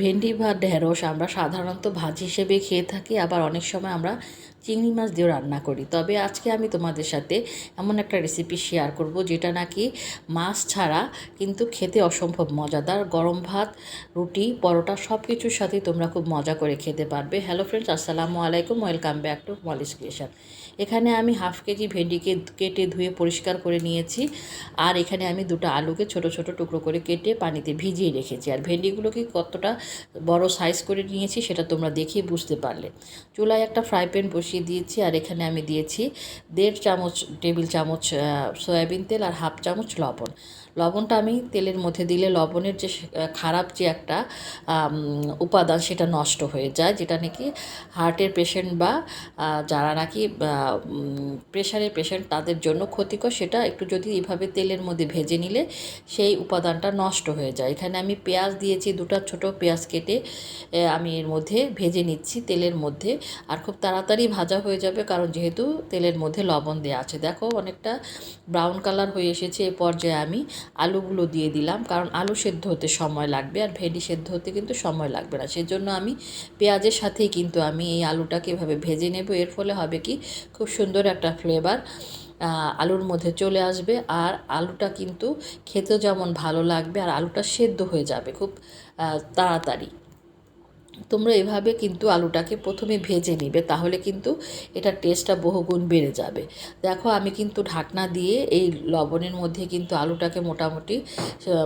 ভেন্ডি বা ঢেঁড়স আমরা সাধারণত ভাজি হিসেবে খেয়ে থাকি, আবার অনেক সময় আমরা চিংড়ি মাছ দিয়েও রান্না করি। তবে আজকে আমি তোমাদের সাথে এমন একটা রেসিপি শেয়ার করব যেটা নাকি মাছ ছাড়া কিন্তু খেতে অসম্ভব মজাদার। গরম ভাত, রুটি, পরোটা সব কিছুর সাথে তোমরা খুব মজা করে খেতে পারবে। হ্যালো ফ্রেন্ডস আসসালামু আলাইকুম welcome back to Molly's creation এখানে আমি হাফ কেজি ভেন্ডিকে কেটে ধুয়ে পরিষ্কার করে নিয়েছি, আর এখানে আমি দুটো আলুকে ছোট ছোট টুকরো করে কেটে পানিতে ভিজিয়ে রেখেছি। আর ভেন্ডিগুলোকে কতটা বড় সাইজ করে নিয়েছি, সেটা তোমরা দেখেই বুঝতে পারলে। চুলায় একটা ফ্রাই প্যান বসিয়ে দিয়েছি, আর এখানে আমি দিয়েছি দেড় চামচ টেবিল চামচ সয়াবিন তেল আর হাফ চামচ লবণ। লবণটা আমি তেলের মধ্যে দিলে লবণের যে খারাপ যে একটা উপাদান সেটা নষ্ট হয়ে যায়, যেটা নাকি হার্টের পেশেন্ট বা যারা নাকি প্রেশারের পেশেন্ট তাদের জন্য ক্ষতিকর, সেটা একটু যদি এভাবে তেলের মধ্যে ভেজে নিলে সেই উপাদানটা নষ্ট হয়ে যায়। এখানে আমি পেঁয়াজ দিয়েছি, দুটো ছোট পেঁয়াজ কেটে আমি এর মধ্যে ভেজে নিচ্ছি তেলের মধ্যে। আর খুব তাড়াতাড়ি ভাজা হয়ে যাবে, কারণ যেহেতু তেলের মধ্যে লবণ দেওয়া আছে। দেখো অনেকটা ব্রাউন কালার হয়ে এসেছে এ পর্যায়ে আমি। আলুগুলো দিয়ে দিলাম, কারণ আলু সেদ্ধ হতে সময় লাগবে আর ভেন্ডি সেদ্ধ হতে কিন্তু সময় লাগবে না। সেজন্য আমি পেঁয়াজের সাথেই কিন্তু আমি এই আলুটাকে এভাবে ভেজে নেব। এর ফলে হবে কি, খুব সুন্দর একটা ফ্লেভার আলুর মধ্যে চলে আসবে আর আলুটা কিন্তু খেতেও যেমন ভালো লাগবে আর আলুটা সেদ্ধ হয়ে যাবে খুব তাড়াতাড়ি। তোমরা এভাবে কিন্তু আলুটাকে প্রথমে ভেজে নিবে, তাহলে কিন্তু এটার টেস্টটা বহুগুণ বেড়ে যাবে। দেখো, আমি কিন্তু ঢাকনা দিয়ে এই লবণের মধ্যে কিন্তু আলুটাকে মোটামুটি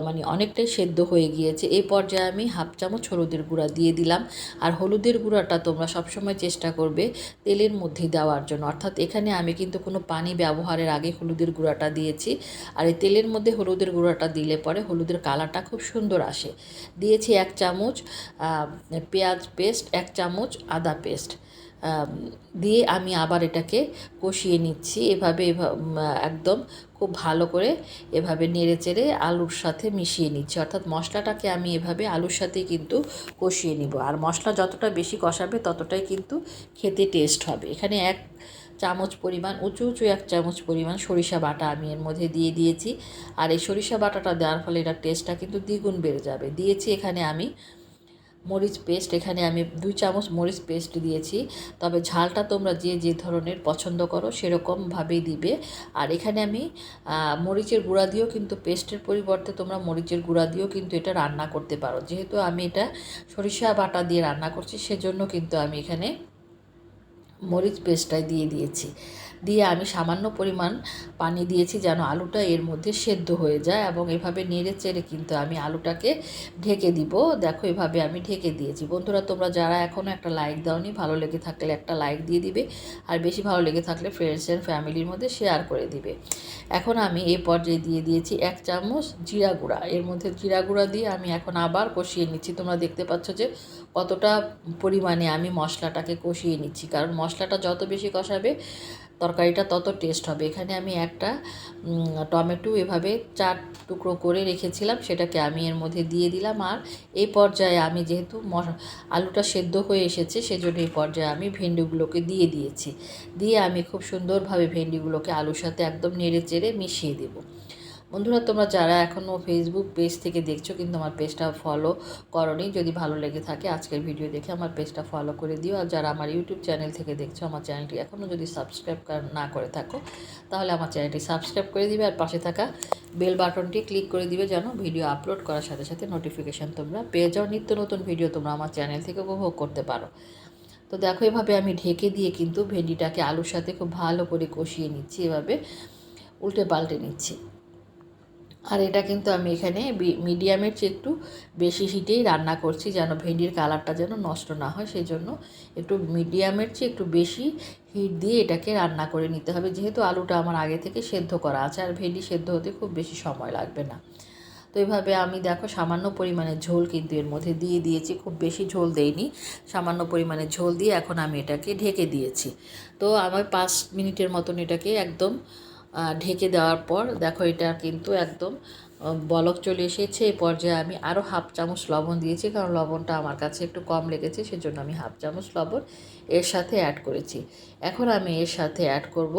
মানে অনেকটাই সেদ্ধ হয়ে গিয়েছে। এই পর্যায়ে আমি হাফ চামচ হলুদের গুঁড়া দিয়ে দিলাম। আর হলুদের গুঁড়াটা তোমরা সবসময় চেষ্টা করবে তেলের মধ্যে দেওয়ার জন্য। অর্থাৎ এখানে আমি কিন্তু কোনো পানি ব্যবহারের আগে হলুদের গুঁড়াটা দিয়েছি। আর এই তেলের মধ্যে হলুদের গুঁড়াটা দিলে পরে হলুদের কালারটা খুব সুন্দর আসে। দিয়েছি এক চামচ পেঁয়াজ পেস্ট, এক চামচ আদা পেস্ট। দিয়ে আমি আবার এটাকে কষিয়ে নিচ্ছি। এভাবে এভা- একদম খুব ভালো করে এভাবে নেড়ে চেড়ে আলুর সাথে মিশিয়ে নিচ্ছি। অর্থাৎ মশলাটাকে আমি এভাবে আলুর সাথে কিন্তু কষিয়ে নিব। আর মশলা যতটা বেশি কষাবে ততটাই কিন্তু খেতে টেস্ট হবে। এখানে এক চামচ পরিমাণ, উঁচু উঁচু এক চামচ পরিমাণ সরিষা বাটা আমি এর মধ্যে দিয়ে দিয়েছি। আর এই সরিষা বাটাটা দেওয়ার ফলে এটার টেস্টটা কিন্তু দ্বিগুণ বেড়ে যাবে। দিয়েছি এখানে আমি মরিচ পেস্ট এখানে আমি দুই চামচ মরিচ পেস্ট দিয়েছি। তবে ঝালটা তোমরা যে যে ধরনের পছন্দ করো সেরকমভাবেই দিবে। আর এখানে আমি মরিচের গুঁড়া দিয়েও কিন্তু পেস্টের পরিবর্তে তোমরা মরিচের গুঁড়া দিয়েও কিন্তু এটা রান্না করতে পারো। যেহেতু আমি এটা সরিষা বাটা দিয়ে রান্না করছি, সেজন্য কিন্তু আমি এখানে মরিচ পেস্টটাই দিয়ে দিয়েছি। দিয়ে আমি সামান্য পরিমাণ পানি দিয়েছি যেন আলুটা এর মধ্যে সেদ্ধ হয়ে যায় এবং এভাবে নেড়ে চেড়ে কিন্তু আমি আলুটাকে ঢেকে দিব। দেখো এভাবে আমি ঢেকে দিয়েছি। বন্ধুরা, তোমরা যারা এখনও একটা লাইক দাওনি, ভালো লেগে থাকলে একটা লাইক দিয়ে দিবে। আর বেশি ভালো লেগে থাকলে ফ্রেন্ডস অ্যান্ড ফ্যামিলির মধ্যে শেয়ার করে দিবে। এখন আমি এই পর্যায়ে দিয়ে দিয়েছি এক চামচ জিরা গুঁড়া। এর মধ্যে জিরা গুঁড়া দিয়ে আমি এখন আবার কষিয়ে নিচ্ছি। তোমরা দেখতে পাচ্ছ যে কতটা পরিমাণে আমি মশলাটাকে কষিয়ে নিচ্ছি। কারণ মশলাটা যত বেশি কষাবে তরকারিটা তত টেস্ট হবে। এখানে আমি একটা টমেটো এভাবে চার টুকরো করে রেখেছিলাম, সেটাকে আমি এর মধ্যে দিয়ে দিলাম। আর এই পর্যায়ে আমি যেহেতু আলুটা সেদ্ধ হয়ে এসেছে, সেজন্য এই পর্যায়ে আমি ভেন্ডিগুলোকে দিয়ে দিয়েছি। দিয়ে আমি খুব সুন্দরভাবে ভেন্ডিগুলোকে আলুর সাথে একদম নেড়ে চেড়ে মিশিয়ে দেবো। বন্ধুরা, তোমরা যারা এখনও ফেসবুক পেজ থেকে দেখছ, কিন্তু আমার পেজটা ফলো করনি, যদি ভালো লেগে থাকে আজকের ভিডিও দেখে আমার পেজটা ফলো করে দিও। আর যারা আমার ইউটিউব চ্যানেল থেকে দেখছ, আমার চ্যানেলটি এখনও যদি সাবস্ক্রাইব না করে থাকো, তাহলে আমার চ্যানেলটি সাবস্ক্রাইব করে দিবে। আর পাশে থাকা বেল বাটনটি ক্লিক করে দিবে যেন ভিডিও আপলোড করার সাথে সাথে নোটিফিকেশান তোমরা পেয়ে যাও। নিত্য নতুন ভিডিও তোমরা আমার চ্যানেল থেকে উপভোগ করতে পারো। তো দেখো, এভাবে আমি ঢেকে দিয়ে কিন্তু ভেন্ডিটাকে আলুর সাথে খুব ভালো করে কষিয়ে নিচ্ছি, এভাবে উল্টে পাল্টে নিচ্ছি। আর এটা কিন্তু আমি এখানে মিডিয়ামের চেয়ে একটু বেশি হিটেই রান্না করছি যেন ভেন্ডির কালারটা যেন নষ্ট না হয় সেই জন্য একটু মিডিয়ামের চেয়ে একটু বেশি হিট দিয়ে এটাকে রান্না করে নিতে হবে। যেহেতু আলুটা আমার আগে থেকে সেদ্ধ করা আছে আর ভেন্ডি সেদ্ধ হতে খুব বেশি সময় লাগবে না। তো এভাবে আমি দেখো সামান্য পরিমাণে ঝোল কিন্তু এর মধ্যে দিয়ে দিয়েছি, খুব বেশি ঝোল দেইনি। সামান্য পরিমাণে ঝোল দিয়ে এখন আমি এটাকে ঢেকে দিয়েছি। তো আমার পাঁচ মিনিটের মতন এটাকে একদম ঢেকে দেওয়ার পর দেখো এটা কিন্তু একদম বলক চলে এসেছে। এই পর্যায়ে আমি আরও হাফ চামচ লবণ দিয়েছি, কারণ লবণটা আমার কাছে একটু কম লেগেছে, সেজন্য আমি হাফ চামচ লবণ এর সাথে অ্যাড করেছি। এখন আমি এর সাথে অ্যাড করব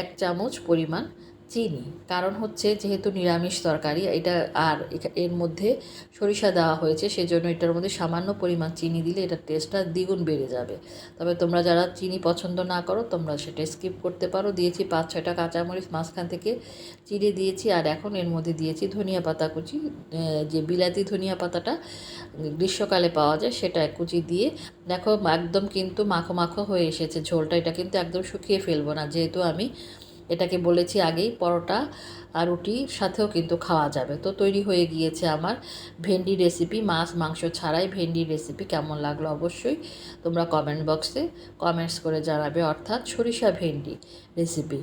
এক চামচ পরিমাণ চিনি। কারণ হচ্ছে যেহেতু নিরামিষ তরকারি, এটা আর এর মধ্যে সরিষা দেওয়া হয়েছে, সেজন্য এটার মধ্যে সামান্য পরিমাণ চিনি দিলে এটার টেস্টটা দ্বিগুণ বেড়ে যাবে। তবে তোমরা যারা চিনি পছন্দ না করো, তোমরা সেটা স্কিপ করতে পারো। দিয়েছি পাঁচ, ছয়টা কাঁচামরিচ, মাঝখান থেকে চিড়ে দিয়েছি, আর এখন এর মধ্যে দিয়েছি ধনিয়া পাতা কুচি। যে বিলাতি ধনিয়া পাতাটা গ্রীষ্মকালে পাওয়া যায়, সেটা কুচি দিয়ে, দেখো একদম কিন্তু মাখো মাখো হয়ে এসেছে ঝোলটা। এটা কিন্তু একদম শুকিয়ে ফেলব না। যেহেতু আমি এটাকে বলেছি আগেই পরোটা। আর রুটির সাথেও কিন্তু খাওয়া যাবে। তো তৈরি হয়ে গিয়েছে আমার ভেন্ডি রেসিপি মাছ, মাংস ছাড়াই ভেন্ডি রেসিপি কেমন লাগল অবশ্যই তোমরা কমেন্ট বক্সে কমেন্টস করে জানাবে, অর্থাৎ সরিষা ভেন্ডি রেসিপি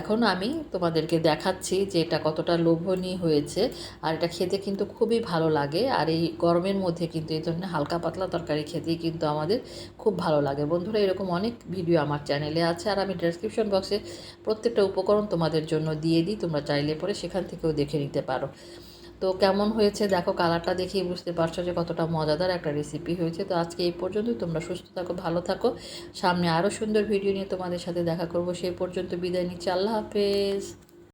এখন আমি তোমাদেরকে দেখাচ্ছি যে এটা কতটা লোভনীয় হয়েছে আর এটা খেতে কিন্তু খুবই ভালো লাগে আর এই গরমের মধ্যে কিন্তু এই ধরনের হালকা পাতলা তরকারি খেতেই কিন্তু আমাদের খুব ভালো লাগে। বন্ধুরা, এরকম অনেক ভিডিও আমার চ্যানেলে আছে আর আমি ডেসক্রিপশন বক্সে প্রত্যেকটা উপকরণ তোমাদের জন্য দিয়ে দিই, তোমরা চাইলে পরে সেখান থেকেও দেখে নিতে পারো। তো কেমন হয়েছে? দেখো, কালারটা দেখেই বুঝতে পারছ যে কতটা মজাদার একটা রেসিপি হয়েছে। তো আজকে এই পর্যন্ত তোমরা সুস্থ থাকো, ভালো থাকো। সামনে আরও সুন্দর ভিডিও নিয়ে তোমাদের সাথে দেখা করব। সেই পর্যন্ত বিদায় নিচ্ছি। আল্লাহ হাফেজ।